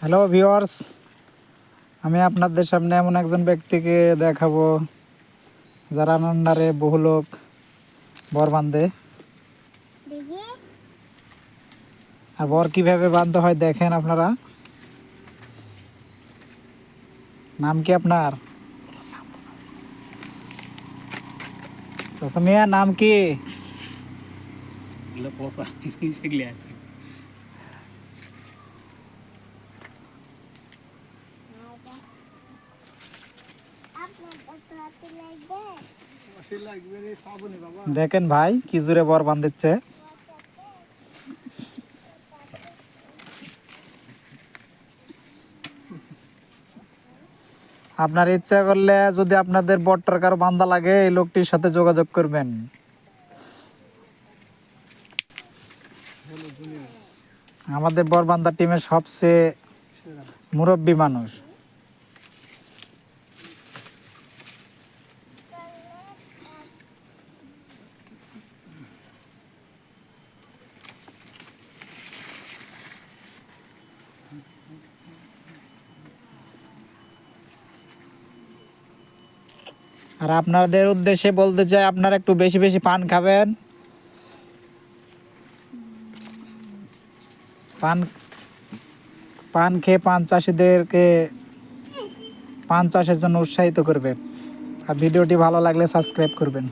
Hello viewers আমি আপনাদের সামনে এমন একজন ব্যক্তিকে দেখাবো যারা নান্ডারে বহু লোক বর বাঁধে। আর বর কীভাবে বাঁধতে হয় দেখেন আপনারা। নাম কি আপনার? মিয়া নাম কি? দেখেন ভাই, কি জোরে বর বাঁধছে আপনার ইচ্ছা করলে যদি আপনাদের বটটার কারও বান্ধা লাগে, এই লোকটির সাথে যোগাযোগ করবেন। আমাদের বরবান্ধা টিমের সবচেয়ে মুরব্বী মানুষ। আর আপনাদের উদ্দেশ্যে বলতে চাই, আপনারা একটু বেশি বেশি পান খাবেন। পান পান খেয়ে পান চাষিদেরকে, পান চাষের জন্য উৎসাহিত করবেন। আর ভিডিওটি ভালো লাগলে সাবস্ক্রাইব করবেন।